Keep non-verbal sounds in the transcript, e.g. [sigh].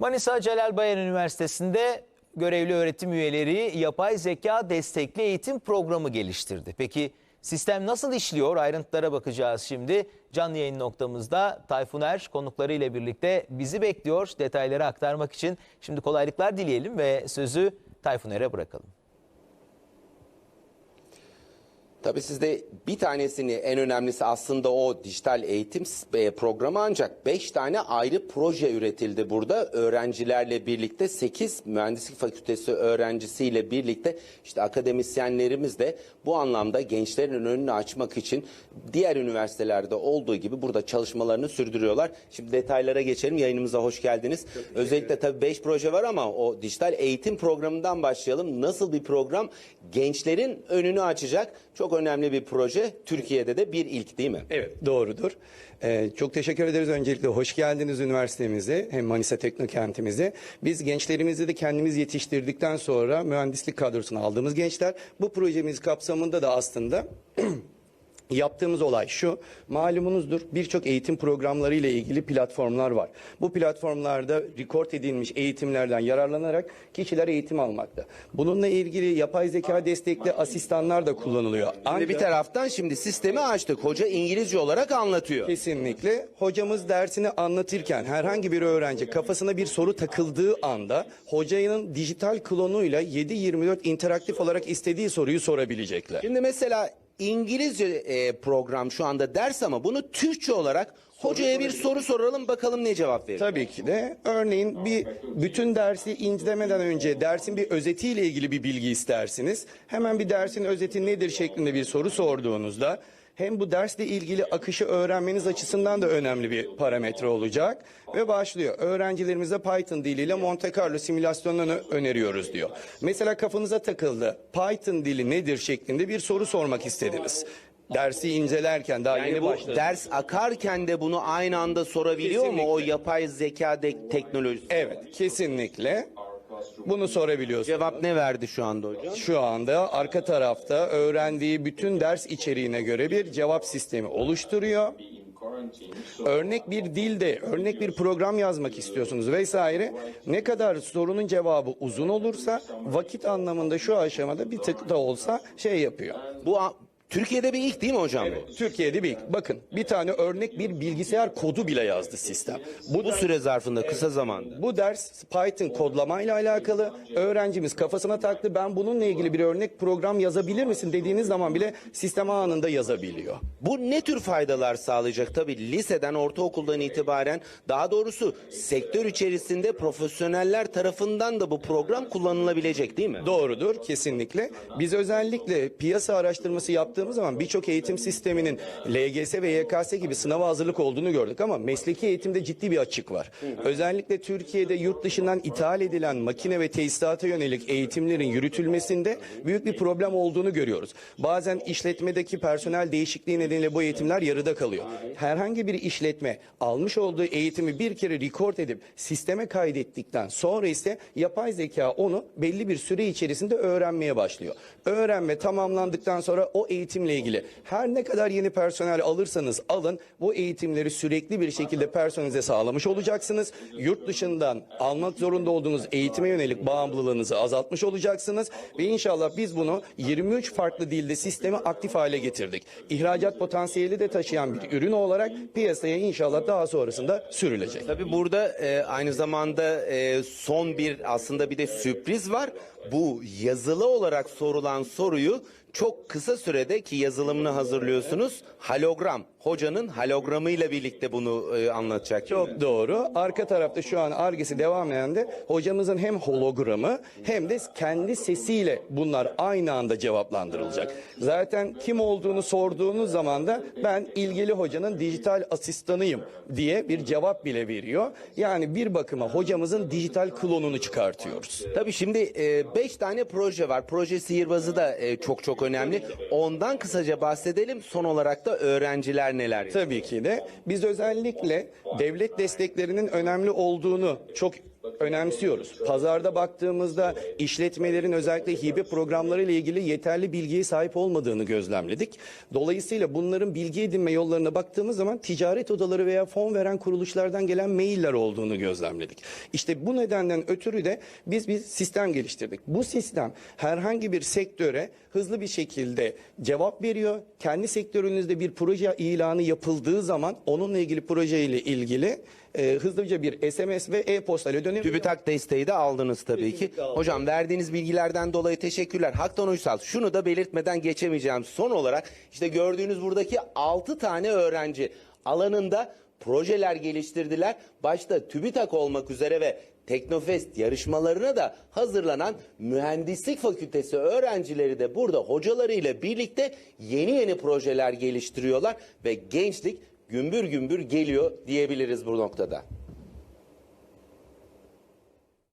Manisa Celal Bayar Üniversitesi'nde görevli öğretim üyeleri yapay zeka destekli eğitim programı geliştirdi. Peki sistem nasıl işliyor? Ayrıntılara bakacağız şimdi. Canlı yayın noktamızda Tayfun Er konuklarıyla birlikte bizi bekliyor. Detayları aktarmak için şimdi kolaylıklar dileyelim ve sözü Tayfun Er'e bırakalım. Tabii sizde bir tanesini en önemlisi aslında o dijital eğitim e, programı ancak 5 tane ayrı proje üretildi burada. Öğrencilerle birlikte 8 mühendislik fakültesi öğrencisiyle birlikte işte akademisyenlerimiz de bu anlamda gençlerin önünü açmak için diğer üniversitelerde olduğu gibi burada çalışmalarını sürdürüyorlar. Şimdi detaylara geçelim. Yayınımıza hoş geldiniz. Özellikle tabii 5 proje var ama o dijital eğitim programından başlayalım. Nasıl bir program? Gençlerin önünü açacak. Çok önemli bir proje. Türkiye'de de bir ilk değil mi? Evet doğrudur. Ee, çok teşekkür ederiz öncelikle. Hoş geldiniz üniversitemize hem Manisa Teknokentimize. Biz gençlerimizi de kendimiz yetiştirdikten sonra mühendislik kadrosuna aldığımız gençler bu projemiz kapsamında da aslında [clears throat] Yaptığımız olay şu, malumunuzdur birçok eğitim programları ile ilgili platformlar var. Bu platformlarda rekord edilmiş eğitimlerden yararlanarak kişiler eğitim almakta. Bununla ilgili yapay zeka destekli asistanlar da kullanılıyor. Ancak- bir taraftan şimdi sistemi açtık. Hoca İngilizce olarak anlatıyor. Kesinlikle. Hocamız dersini anlatırken herhangi bir öğrenci kafasına bir soru takıldığı anda hocanın dijital klonuyla 7-24 interaktif olarak istediği soruyu sorabilecekler. Şimdi mesela İngilizce e, program şu anda ders ama bunu Türkçe olarak hocaya bir soru soralım bakalım ne cevap verir. Tabii ki de örneğin bir bütün dersi incelemeden önce dersin bir özetiyle ilgili bir bilgi istersiniz. Hemen bir dersin özeti nedir şeklinde bir soru sorduğunuzda hem bu dersle ilgili akışı öğrenmeniz açısından da önemli bir parametre olacak ve başlıyor. Öğrencilerimize Python diliyle Monte Carlo simülasyonlarını öneriyoruz diyor. Mesela kafanıza takıldı. Python dili nedir şeklinde bir soru sormak istediniz. Dersi incelerken daha Yani yeni bu başladı. ders akarken de bunu aynı anda sorabiliyor mu o Kesinlikle. yapay zeka de- teknolojisi? Evet, kesinlikle. Bunu sorabiliyorsunuz. Cevap ne verdi şu anda hocam? Şu anda arka tarafta öğrendiği bütün ders içeriğine göre bir cevap sistemi oluşturuyor. Örnek bir dilde, örnek bir program yazmak istiyorsunuz vesaire. Ne kadar sorunun cevabı uzun olursa vakit anlamında şu aşamada bir tık da olsa şey yapıyor. Bu Türkiye'de bir ilk değil mi hocam bu? Türkiye'de bir bakın bir tane örnek bir bilgisayar kodu bile yazdı sistem. Bu Bu süre zarfında kısa zamanda. Bu ders Python kodlamayla alakalı. Öğrencimiz kafasına taktı. Ben bununla ilgili bir örnek program yazabilir misin dediğiniz zaman bile sistem anında yazabiliyor. Bu ne tür faydalar sağlayacak? Tabii liseden, ortaokuldan itibaren daha doğrusu sektör içerisinde profesyoneller tarafından da bu program kullanılabilecek değil mi? Doğrudur kesinlikle. Biz özellikle piyasa araştırması yaptığımız zaman birçok eğitim sisteminin LGS ve YKS gibi sınava hazırlık olduğunu gördük ama mesleki eğitimde ciddi bir açık var. Özellikle Türkiye'de yurt dışından ithal edilen makine ve tesisata yönelik eğitimlerin yürütülmesinde büyük bir problem olduğunu görüyoruz. Bazen işletmedeki personel değişikliği nedeniyle bu eğitimler yarıda kalıyor. Herhangi bir işletme almış olduğu eğitimi bir kere rekord edip sisteme kaydettikten sonra ise yapay zeka onu belli bir süre içerisinde öğrenmeye başlıyor. Öğrenme tamamlandıktan sonra o eğitimle ilgili her ne kadar yeni personel alırsanız alın bu eğitimleri sürekli bir şekilde personelize sağlamış olacaksınız. Yurt dışından almak zorunda olduğunuz eğitime yönelik bağımlılığınızı azaltmış olacaksınız ve inşallah biz bunu 23 farklı dilde sistemi aktif hale getirdik. İhracat potansiyeli de taşıyan bir ürün olarak piyasaya inşallah daha sonrasında sürülecek. Tabii burada e, aynı zamanda e, son bir aslında bir de sürpriz var. Bu yazılı olarak sorulan soruyu çok kısa sürede ki yazılımını hazırlıyorsunuz. Halogram, hocanın halogramıyla birlikte bunu e, anlatacak. Çok doğru. Arka tarafta şu an argesi devam eden de hocamızın hem hologramı hem de kendi sesiyle bunlar aynı anda cevaplandırılacak. Zaten kim olduğunu sorduğunuz zaman da ben ilgili hocanın dijital asistanıyım diye bir cevap bile veriyor. Yani bir bakıma hocamızın dijital klonunu çıkartıyoruz. Tabii şimdi 5 tane proje var. Proje sihirbazı da e, çok çok önemli. Ondan kısaca bahsedelim. Son olarak da öğrenciler neler? Tabii ki de biz özellikle devlet desteklerinin önemli olduğunu çok önemsiyoruz. Pazarda baktığımızda işletmelerin özellikle hibe programları ile ilgili yeterli bilgiye sahip olmadığını gözlemledik. Dolayısıyla bunların bilgi edinme yollarına baktığımız zaman ticaret odaları veya fon veren kuruluşlardan gelen mailler olduğunu gözlemledik. İşte bu nedenden ötürü de biz bir sistem geliştirdik. Bu sistem herhangi bir sektöre hızlı bir şekilde cevap veriyor. Kendi sektörünüzde bir proje ilanı yapıldığı zaman onunla ilgili projeyle ilgili e, hızlıca bir SMS ve e-posta ile dönüyor. TÜBİTAK desteği de aldınız tabii ki. Kesinlikle aldım. Hocam verdiğiniz bilgilerden dolayı teşekkürler. Haktan Uysal şunu da belirtmeden geçemeyeceğim. Son olarak işte gördüğünüz buradaki 6 tane öğrenci alanında projeler geliştirdiler. Başta TÜBİTAK olmak üzere ve Teknofest yarışmalarına da hazırlanan mühendislik fakültesi öğrencileri de burada hocalarıyla birlikte yeni yeni projeler geliştiriyorlar ve gençlik gümbür gümbür geliyor diyebiliriz bu noktada.